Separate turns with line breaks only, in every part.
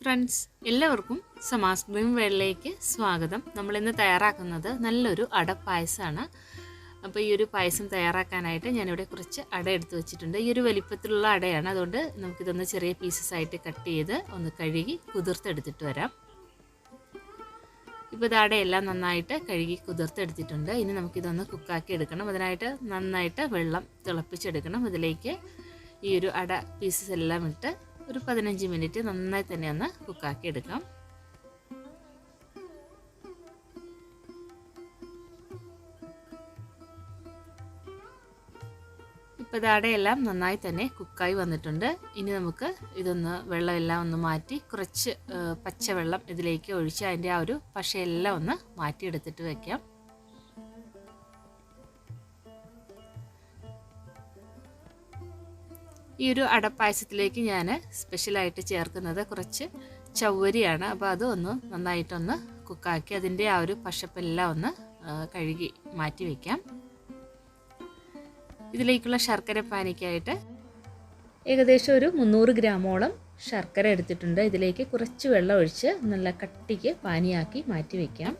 Friends എല്ലാവർക്കും സമാസ് dream സ്വാഗതം. നമ്മളിന്ന് തയ്യാറാക്കുന്നത് നല്ലൊരു അട പായസമാണ് അപ്പോൾ ഈ ഒരു പായസം തയ്യാറാക്കാനായിട്ട് ഞാനിവിടെ കുറച്ച് അട എടുത്ത് വെച്ചിട്ടുണ്ട്. ഈ ഒരു വലിപ്പത്തിലുള്ള അടയാണ്. അതുകൊണ്ട് നമുക്കിതൊന്ന് ചെറിയ പീസസ് ആയിട്ട് കട്ട് ചെയ്ത് ഒന്ന് കഴുകി കുതിർത്തെടുത്തിട്ട് വരാം. ഇപ്പോൾ ഇത് അടയെല്ലാം നന്നായിട്ട് കഴുകി കുതിർത്തെടുത്തിട്ടുണ്ട്. ഇനി നമുക്കിതൊന്ന് കുക്കാക്കി എടുക്കണം. അതിനായിട്ട് നന്നായിട്ട് വെള്ളം തിളപ്പിച്ചെടുക്കണം. ഇതിലേക്ക് ഈ ഒരു അട പീസസ് എല്ലാം ഇട്ട് ഒരു പതിനഞ്ച് മിനിറ്റ് നന്നായി തന്നെ ഒന്ന് കുക്കാക്കി എടുക്കാം. ഇപ്പോൾ ഇതടയെല്ലാം നന്നായി തന്നെ കുക്കായി വന്നിട്ടുണ്ട്. ഇനി നമുക്ക് ഇതൊന്ന് വെള്ളമെല്ലാം ഒന്ന് മാറ്റി കുറച്ച് പച്ചവെള്ളം ഇതിലേക്ക് ഒഴിച്ച് അതിന്റെ ആ ഒരു പശയെല്ലാം ഒന്ന് മാറ്റിയെടുത്തിട്ട് വയ്ക്കാം ഈ ഒരു അടപ്പായസത്തിലേക്ക് ഞാൻ സ്പെഷ്യലായിട്ട് ചേർക്കുന്നത് കുറച്ച് ചവ്വരിയാണ്. അപ്പോൾ അത് ഒന്ന് നന്നായിട്ടൊന്ന് കുക്കാക്കി അതിന്റെ ആ ഒരു പശപ്പെല്ലാം ഒന്ന് കഴുകി മാറ്റി വയ്ക്കാം ഇതിലേക്കുള്ള ശർക്കര പാനിക്കായിട്ട് ഏകദേശം ഒരു മുന്നൂറ് ഗ്രാമോളം ശർക്കര എടുത്തിട്ടുണ്ട്. ഇതിലേക്ക് കുറച്ച് വെള്ളം ഒഴിച്ച് നല്ല കട്ടിക്ക് പാനിയാക്കി മാറ്റി വയ്ക്കാം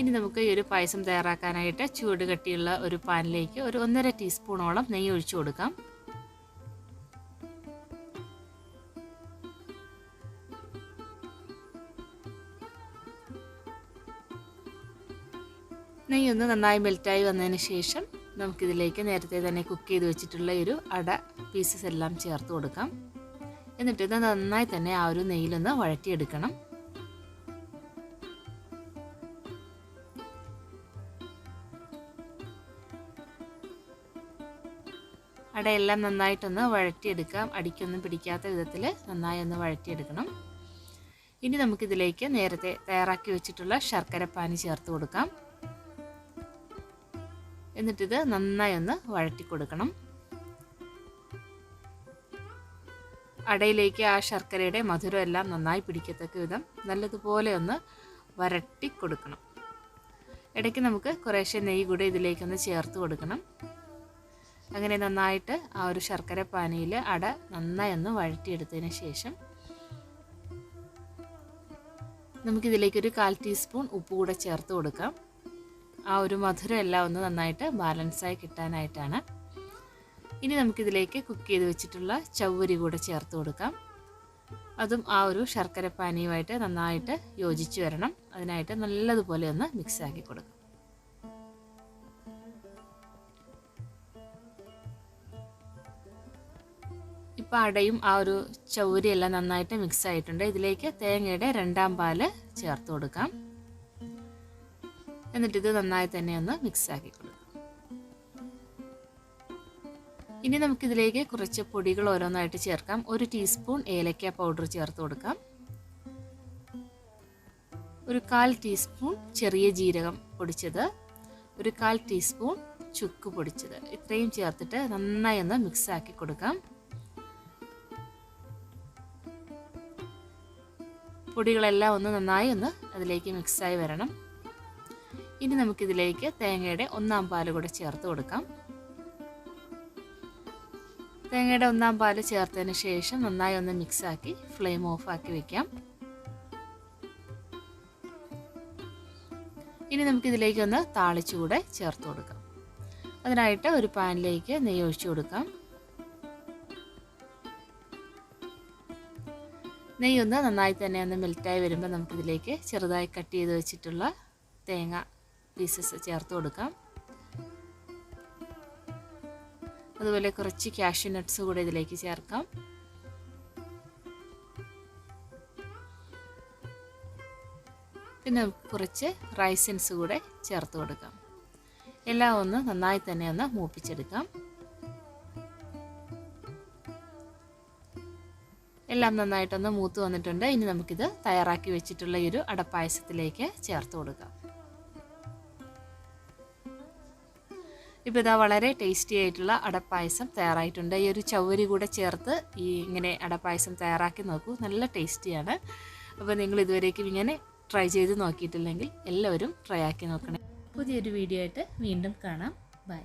ഇനി നമുക്ക് ഈ ഒരു പായസം തയ്യാറാക്കാനായിട്ട് ചൂട് കട്ടിയുള്ള ഒരു പാനിലേക്ക് ഒരു ഒന്നര ടീസ്പൂണോളം നെയ്യ് ഒഴിച്ചു കൊടുക്കാം. നെയ്യ് ഒന്ന് നന്നായി മെൽറ്റായി വന്നതിന് ശേഷം നമുക്കിതിലേക്ക് നേരത്തെ തന്നെ കുക്ക് ചെയ്ത് വെച്ചിട്ടുള്ള ഒരു അട പീസസ് എല്ലാം ചേർത്ത് കൊടുക്കാം. എന്നിട്ട് ഇത് നന്നായി തന്നെ ആ ഒരു നെയ്യിലൊന്ന് വഴറ്റിയെടുക്കണം. അടയെല്ലാം നന്നായിട്ടൊന്ന് വഴറ്റിയെടുക്കാം. അടിക്കൊന്നും പിടിക്കാത്ത വിധത്തിൽ നന്നായി ഒന്ന് വഴറ്റിയെടുക്കണം. ഇനി നമുക്കിതിലേക്ക് നേരത്തെ തയ്യാറാക്കി വെച്ചിട്ടുള്ള ശർക്കര പാനി ചേർത്ത് കൊടുക്കാം. എന്നിട്ടിത് നന്നായി ഒന്ന് വഴറ്റി കൊടുക്കണം. അടയിലേക്ക് ആ ശർക്കരയുടെ മധുരം എല്ലാം നന്നായി പിടിക്കത്തക്ക വിധം നല്ലതുപോലെ ഒന്ന് വരട്ടി കൊടുക്കണം. ഇടയ്ക്ക് നമുക്ക് കുറേശ്ശെ നെയ്യ് കൂടെ ഇതിലേക്കൊന്ന് ചേർത്ത് കൊടുക്കണം. അങ്ങനെ നന്നായിട്ട് ആ ഒരു ശർക്കര പാനിയിൽ അട നന്നായി ഒന്ന് വഴറ്റിയെടുത്തതിന് ശേഷം നമുക്കിതിലേക്കൊരു കാൽ ടീസ്പൂൺ ഉപ്പ് കൂടെ ചേർത്ത് കൊടുക്കാം. ആ ഒരു മധുരം എല്ലാം ഒന്ന് നന്നായിട്ട് ബാലൻസായി കിട്ടാനായിട്ടാണ്. ഇനി നമുക്കിതിലേക്ക് കുക്ക് ചെയ്ത് വെച്ചിട്ടുള്ള ചവ്വരി കൂടെ ചേർത്ത് കൊടുക്കാം. അതും ആ ഒരു ശർക്കര പാനിയുമായിട്ട് നന്നായിട്ട് യോജിച്ച് വരണം. അതിനായിട്ട് നല്ലതുപോലെ ഒന്ന് മിക്സ് ആക്കി കൊടുക്കാം. ഇപ്പോൾ അടയും ആ ഒരു ചൗരിയെല്ലാം നന്നായിട്ട് മിക്സ് ആയിട്ടുണ്ട്. ഇതിലേക്ക് തേങ്ങയുടെ രണ്ടാം പാൽ ചേർത്ത് കൊടുക്കാം. എന്നിട്ടിത് നന്നായി തന്നെ ഒന്ന് മിക്സ് ആക്കി കൊടുക്കാം ഇനി നമുക്കിതിലേക്ക് കുറച്ച് പൊടികൾ ഓരോന്നായിട്ട് ചേർക്കാം. ഒരു ടീസ്പൂൺ ഏലക്ക പൗഡർ ചേർത്ത് കൊടുക്കാം. ഒരു കാൽ ടീസ്പൂൺ ചെറിയ ജീരകം പൊടിച്ചത്. ഒരു കാൽ ടീസ്പൂൺ ചുക്ക് പൊടിച്ചത്. ഇത്രയും ചേർത്തിട്ട് നന്നായി ഒന്ന് മിക്സ് ആക്കി കൊടുക്കാം പൊടികളെല്ലാം ഒന്ന് നന്നായി ഒന്ന് അതിലേക്ക് മിക്സായി വരണം. ഇനി നമുക്കിതിലേക്ക് തേങ്ങയുടെ ഒന്നാം പാൽ കൂടെ ചേർത്ത് കൊടുക്കാം. തേങ്ങയുടെ ഒന്നാം പാൽ ചേർത്തതിന് ശേഷം നന്നായി ഒന്ന് മിക്സാക്കി ഫ്ലെയിം ഓഫാക്കി വെക്കാം. ഇനി നമുക്കിതിലേക്ക് ഒന്ന് താളിച്ചുകൂടെ ചേർത്ത് കൊടുക്കാം. അതിനായിട്ട് ഒരു പാനിലേക്ക് നെയ്യ് ഒഴിച്ചു കൊടുക്കാം. നെയ്യൊന്ന് നന്നായി തന്നെ ഒന്ന് മെൽറ്റായി വരുമ്പോൾ നമുക്കിതിലേക്ക് ചെറുതായി കട്ട് ചെയ്ത് വെച്ചിട്ടുള്ള തേങ്ങ പീസസ് ചേർത്ത് കൊടുക്കാം. അതുപോലെ കുറച്ച് കാഷ്യൂ നട്ട്സ് കൂടെ ഇതിലേക്ക് ചേർക്കാം. പിന്നെ കുറച്ച് റൈസിൻസ് കൂടെ ചേർത്ത് കൊടുക്കാം. എല്ലാം ഒന്ന് നന്നായി തന്നെ ഒന്ന് മൂപ്പിച്ചെടുക്കാം. എല്ലാം നന്നായിട്ടൊന്ന് മൂത്ത് വന്നിട്ടുണ്ട്. ഇനി നമുക്കിത് തയ്യാറാക്കി വെച്ചിട്ടുള്ള ഈ ഒരു അടപ്പായസത്തിലേക്ക് ചേർത്ത് കൊടുക്കാം. ഇപ്പോൾ ഇതാ വളരെ ടേസ്റ്റി ആയിട്ടുള്ള അടപ്പായസം തയ്യാറായിട്ടുണ്ട്. ഈ ഒരു ചവരി കൂടെ ചേർത്ത് ഈ ഇങ്ങനെ അടപ്പായസം തയ്യാറാക്കി നോക്കൂ. നല്ല ടേസ്റ്റിയാണ് അപ്പോൾ നിങ്ങൾ ഇതുവരേക്കും ഇങ്ങനെ ട്രൈ ചെയ്ത് നോക്കിയിട്ടില്ലെങ്കിൽ എല്ലാവരും ട്രൈ ആക്കി നോക്കണേ. പുതിയൊരു വീഡിയോ ആയിട്ട് വീണ്ടും കാണാം. ബൈ